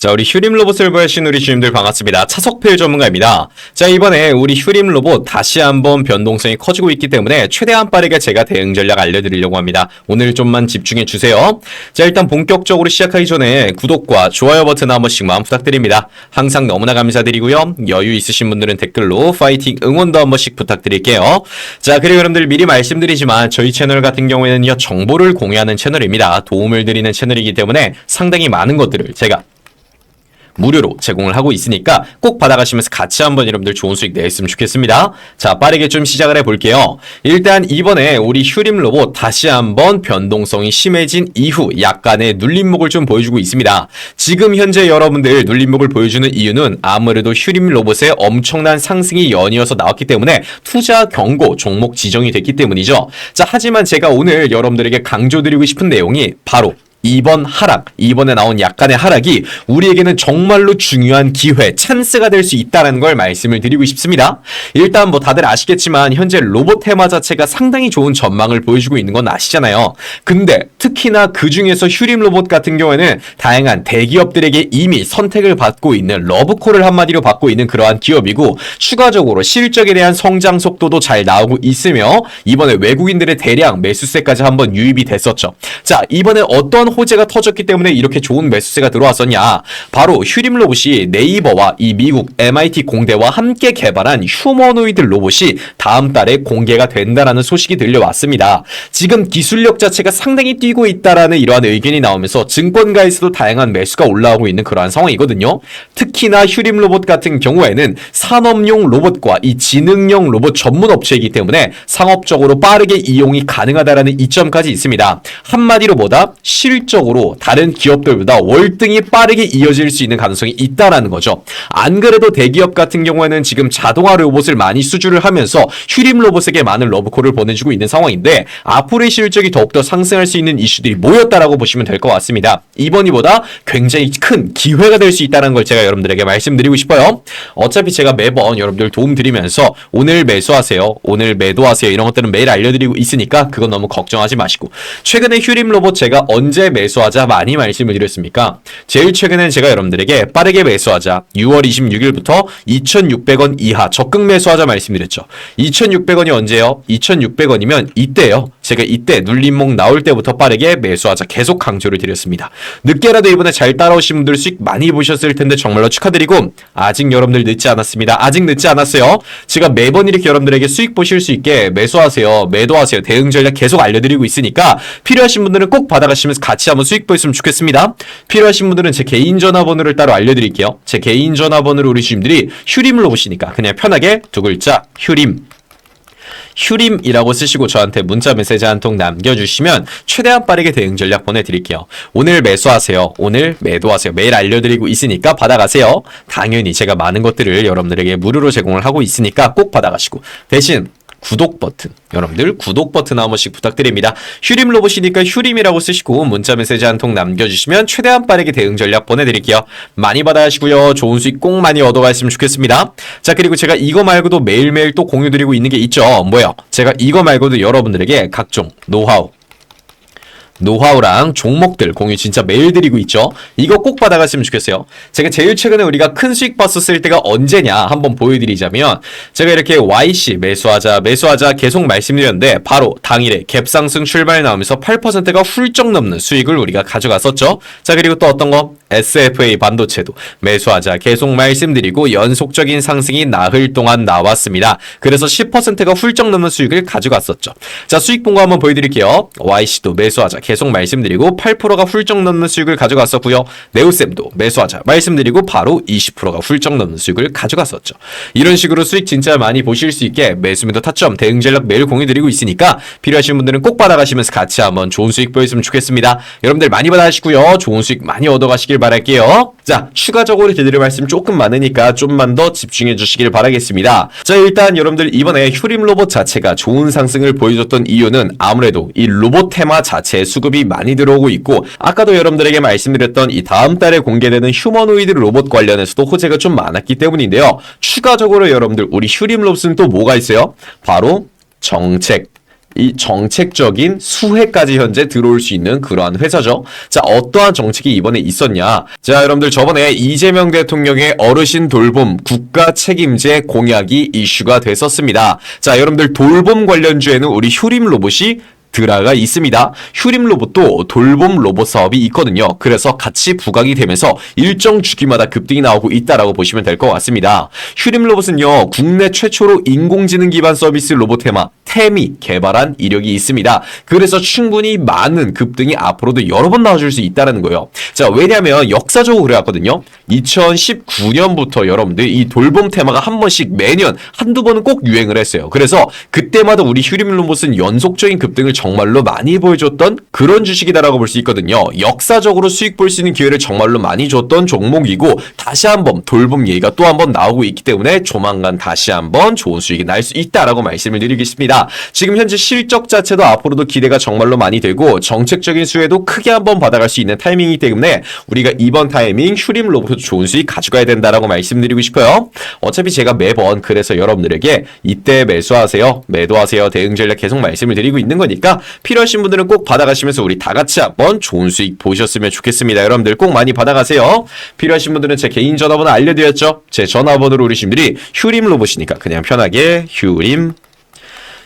자, 우리 휴림 로봇을 보여주신 우리 주님들 반갑습니다. 차석필 전문가입니다. 자, 이번에 우리 휴림 로봇 다시 한번 변동성이 커지고 있기 때문에 최대한 빠르게 제가 대응 전략 알려드리려고 합니다. 오늘 좀만 집중해 주세요. 자, 일단 본격적으로 시작하기 전에 구독과 좋아요 버튼 한 번씩만 부탁드립니다. 항상 너무나 감사드리고요. 여유 있으신 분들은 댓글로 파이팅 응원도 한 번씩 부탁드릴게요. 자, 그리고 여러분들 미리 말씀드리지만 저희 채널 같은 경우에는요, 정보를 공유하는 채널입니다. 도움을 드리는 채널이기 때문에 상당히 많은 것들을 제가 무료로 제공을 하고 있으니까 꼭 받아가시면서 같이 한번 여러분들 좋은 수익 내셨으면 좋겠습니다. 자, 빠르게 좀 시작을 해볼게요. 일단 이번에 우리 휴림 로봇 다시 한번 변동성이 심해진 이후 약간의 눌림목을 좀 보여주고 있습니다. 지금 현재 여러분들 눌림목을 보여주는 이유는 아무래도 휴림 로봇의 엄청난 상승이 연이어서 나왔기 때문에 투자 경고 종목 지정이 됐기 때문이죠. 자, 하지만 제가 오늘 여러분들에게 강조드리고 싶은 내용이 바로 이번 하락, 이번에 나온 약간의 하락이 우리에게는 정말로 중요한 기회, 찬스가 될 수 있다는 걸 말씀을 드리고 싶습니다. 일단 뭐 다들 아시겠지만 현재 로봇 테마 자체가 상당히 좋은 전망을 보여주고 있는 건 아시잖아요. 근데 특히나 그 중에서 휴림 로봇 같은 경우에는 다양한 대기업들에게 이미 선택을 받고 있는 러브콜을 한마디로 받고 있는 그러한 기업이고 추가적으로 실적에 대한 성장 속도도 잘 나오고 있으며 이번에 외국인들의 대량 매수세까지 한번 유입이 됐었죠. 자, 이번에 어떤 호재가 터졌기 때문에 이렇게 좋은 매수세가 들어왔었냐? 바로 휴림 로봇이 네이버와 이 미국 MIT 공대와 함께 개발한 휴머노이드 로봇이 다음 달에 공개가 된다라는 소식이 들려왔습니다. 지금 기술력 자체가 상당히 뛰고 있다라는 이러한 의견이 나오면서 증권가에서도 다양한 매수가 올라오고 있는 그러한 상황이거든요. 특히나 휴림 로봇 같은 경우에는 산업용 로봇과 이 지능형 로봇 전문 업체이기 때문에 상업적으로 빠르게 이용이 가능하다라는 이점까지 있습니다. 한마디로 뭐다? 실 적으로 다른 기업들보다 월등히 빠르게 이어질 수 있는 가능성이 있다라는 거죠. 안 그래도 대기업 같은 경우에는 지금 자동화 로봇을 많이 수주를 하면서 휴림 로봇에게 많은 러브콜을 보내주고 있는 상황인데 앞으로의 실적이 더욱더 상승할 수 있는 이슈들이 모였다라고 보시면 될 것 같습니다. 이번이보다 굉장히 큰 기회가 될 수 있다는 걸 제가 여러분들에게 말씀드리고 싶어요. 어차피 제가 매번 여러분들 도움 드리면서 오늘 매수하세요, 오늘 매도하세요 이런 것들은 매일 알려드리고 있으니까 그건 너무 걱정하지 마시고 최근에 휴림 로봇 제가 언제 매수하자 많이 말씀을 드렸습니까? 제일 최근엔 제가 여러분들에게 빠르게 매수하자 6월 26일부터 2,600원 이하 적극 매수하자 말씀드렸죠. 2,600원이 언제요? 2,600원이면 이때요. 제가 이때 눌림목 나올 때부터 빠르게 매수하자 계속 강조를 드렸습니다. 늦게라도 이번에 잘 따라오신 분들 수익 많이 보셨을 텐데 정말로 축하드리고 아직 여러분들 늦지 않았습니다. 아직 늦지 않았어요. 제가 매번 이렇게 여러분들에게 수익 보실 수 있게 매수하세요. 매도하세요. 대응 전략 계속 알려드리고 있으니까 필요하신 분들은 꼭 받아가시면서 같이 한번 수익 보였으면 좋겠습니다. 필요하신 분들은 제 개인 전화번호를 따로 알려드릴게요. 제 개인 전화번호를 우리 주님들이 휴림으로 보시니까 그냥 편하게 두 글자 휴림 휴림이라고 쓰시고 저한테 문자 메시지 한 통 남겨주시면 최대한 빠르게 대응 전략 보내드릴게요. 오늘 매수하세요. 오늘 매도하세요. 매일 알려드리고 있으니까 받아가세요. 당연히 제가 많은 것들을 여러분들에게 무료로 제공을 하고 있으니까 꼭 받아가시고 대신 구독 버튼 여러분들 구독 버튼 한 번씩 부탁드립니다. 휴림 로봇이니까 휴림이라고 쓰시고 문자 메시지 한 통 남겨주시면 최대한 빠르게 대응 전략 보내드릴게요. 많이 받아가시고요. 좋은 수익 꼭 많이 얻어가셨으면 좋겠습니다. 자 그리고 제가 이거 말고도 매일매일 또 공유드리고 있는 게 있죠. 뭐요? 제가 이거 말고도 여러분들에게 각종 노하우 노하우랑 종목들 공유 진짜 매일 드리고 있죠. 이거 꼭 받아갔으면 좋겠어요. 제가 제일 최근에 우리가 큰 수익 봤었을 때가 언제냐 한번 보여드리자면 제가 이렇게 YC 매수하자 매수하자 계속 말씀드렸는데 바로 당일에 갭상승 출발 나오면서 8%가 훌쩍 넘는 수익을 우리가 가져갔었죠. 자 그리고 또 어떤 거 SFA 반도체도 매수하자 계속 말씀드리고 연속적인 상승이 나흘 동안 나왔습니다. 그래서 10%가 훌쩍 넘는 수익을 가져갔었죠. 자 수익 본거 한번 보여드릴게요. YC도 매수하자 계속 말씀드리고 8%가 훌쩍 넘는 수익을 가져갔었고요. 네오셈도 매수하자 말씀드리고 바로 20%가 훌쩍 넘는 수익을 가져갔었죠. 이런 식으로 수익 진짜 많이 보실 수 있게 매수매도 타점 대응 전략 매일 공유드리고 있으니까 필요하신 분들은 꼭 받아가시면서 같이 한번 좋은 수익 보였으면 좋겠습니다. 여러분들 많이 받아가시고요. 좋은 수익 많이 얻어가시길 바랄게요. 자, 추가적으로 드릴 말씀 조금 많으니까 좀만 더 집중해 주시길 바라겠습니다. 자, 일단 여러분들 이번에 휴림 로봇 자체가 좋은 상승을 보여줬던 이유는 아무래도 이 로봇 테마 자체의 수 급이 많이 들어오고 있고 아까도 여러분들에게 말씀드렸던 이 다음 달에 공개되는 휴머노이드 로봇 관련해서도 호재가 좀 많았기 때문인데요. 추가적으로 여러분들 우리 휴림 로봇은 또 뭐가 있어요? 바로 정책 이 정책적인 수혜까지 현재 들어올 수 있는 그러한 회사죠. 자, 어떠한 정책이 이번에 있었냐? 자, 여러분들 저번에 이재명 대통령의 어르신 돌봄 국가 책임제 공약이 이슈가 됐었습니다. 자, 여러분들 돌봄 관련주에는 우리 휴림 로봇이 드라가 있습니다. 휴림 로봇도 돌봄 로봇 사업이 있거든요. 그래서 같이 부각이 되면서 일정 주기마다 급등이 나오고 있다라고 보시면 될 것 같습니다. 휴림 로봇은요, 국내 최초로 인공지능 기반 서비스 로봇 테마 테미 개발한 이력이 있습니다. 그래서 충분히 많은 급등이 앞으로도 여러 번 나와줄 수 있다는 거예요. 자, 왜냐하면 역사적으로 그래왔거든요. 2019년부터 여러분들 이 돌봄 테마가 한 번씩 매년 한두 번은 꼭 유행을 했어요. 그래서 그때마다 우리 휴림 로봇은 연속적인 급등을 정말로 많이 보여줬던 그런 주식이다라고 볼 수 있거든요. 역사적으로 수익 볼 수 있는 기회를 정말로 많이 줬던 종목이고 다시 한번 돌봄 얘기가 또 한번 나오고 있기 때문에 조만간 다시 한번 좋은 수익이 날 수 있다라고 말씀을 드리겠습니다. 지금 현재 실적 자체도 앞으로도 기대가 정말로 많이 되고 정책적인 수혜도 크게 한번 받아갈 수 있는 타이밍이기 때문에 우리가 이번 타이밍 휴림 로봇 좋은 수익 가져가야 된다라고 말씀드리고 싶어요. 어차피 제가 매번 그래서 여러분들에게 이때 매수하세요, 매도하세요 대응 전략 계속 말씀을 드리고 있는 거니까 필요하신 분들은 꼭 받아가시면서 우리 다 같이 한번 좋은 수익 보셨으면 좋겠습니다. 여러분들 꼭 많이 받아가세요. 필요하신 분들은 제 개인 전화번호 알려드렸죠? 제 전화번호로 우리 분들이 휴림 로봇이니까 그냥 편하게 휴림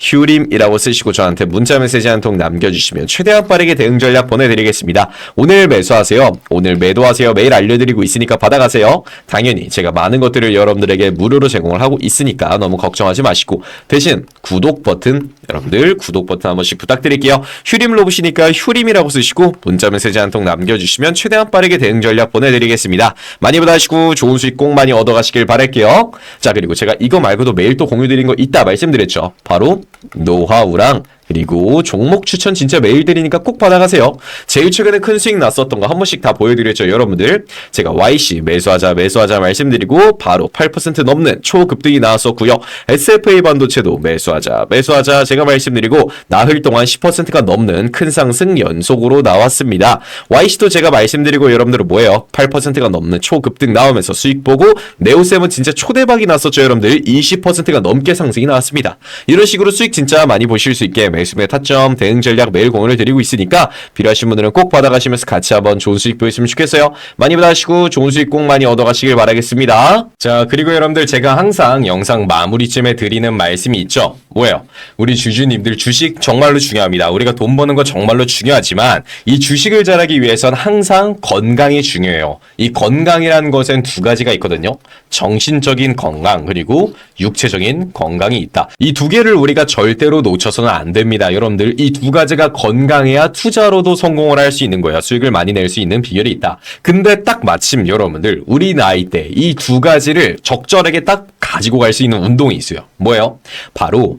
휴림이라고 쓰시고 저한테 문자 메시지 한 통 남겨주시면 최대한 빠르게 대응 전략 보내드리겠습니다. 오늘 매수하세요. 오늘 매도하세요. 매일 알려드리고 있으니까 받아가세요. 당연히 제가 많은 것들을 여러분들에게 무료로 제공을 하고 있으니까 너무 걱정하지 마시고 대신 구독 버튼 여러분들 구독 버튼 한 번씩 부탁드릴게요. 휴림 로봇이니까 휴림이라고 쓰시고 문자 메시지 한 통 남겨주시면 최대한 빠르게 대응 전략 보내드리겠습니다. 많이 받아시고 좋은 수익 꼭 많이 얻어가시길 바랄게요. 자 그리고 제가 이거 말고도 매일 또 공유드린 거 있다 말씀드렸죠. 바로 노하우랑 그리고 종목 추천 진짜 매일 드리니까 꼭 받아가세요. 제일 최근에 큰 수익 났었던 거 한 번씩 다 보여드렸죠, 여러분들. 제가 YC 매수하자 매수하자 말씀드리고 바로 8% 넘는 초급등이 나왔었고요. SFA 반도체도 매수하자 매수하자 제가 말씀드리고 나흘 동안 10%가 넘는 큰 상승 연속으로 나왔습니다. YC도 제가 말씀드리고 여러분들은 뭐예요? 8%가 넘는 초급등 나오면서 수익 보고 네오셈은 진짜 초대박이 났었죠, 여러분들. 20%가 넘게 상승이 나왔습니다. 이런 식으로 수익 진짜 많이 보실 수 있게 매수매 타점 대응 전략 매일 공유를 드리고 있으니까 필요하신 분들은 꼭 받아가시면서 같이 한번 좋은 수익 보였으면 좋겠어요. 많이 받아가시고 좋은 수익 꼭 많이 얻어가시길 바라겠습니다. 자 그리고 여러분들 제가 항상 영상 마무리쯤에 드리는 말씀이 있죠. 뭐예요? 우리 주주님들 주식 정말로 중요합니다. 우리가 돈 버는 거 정말로 중요하지만 이 주식을 잘하기 위해선 항상 건강이 중요해요. 이 건강이라는 것엔 두 가지가 있거든요. 정신적인 건강 그리고 육체적인 건강이 있다. 이 두 개를 우리가 절대로 놓쳐서는 안 됩니다. 여러분들 이 두 가지가 건강해야 투자로도 성공을 할 수 있는 거야. 수익을 많이 낼 수 있는 비결이 있다. 근데 딱 마침 여러분들 우리 나이 때 이 두 가지를 적절하게 딱 가지고 갈 수 있는 운동이 있어요. 뭐예요? 바로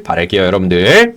길 바랄게요, 여러분들.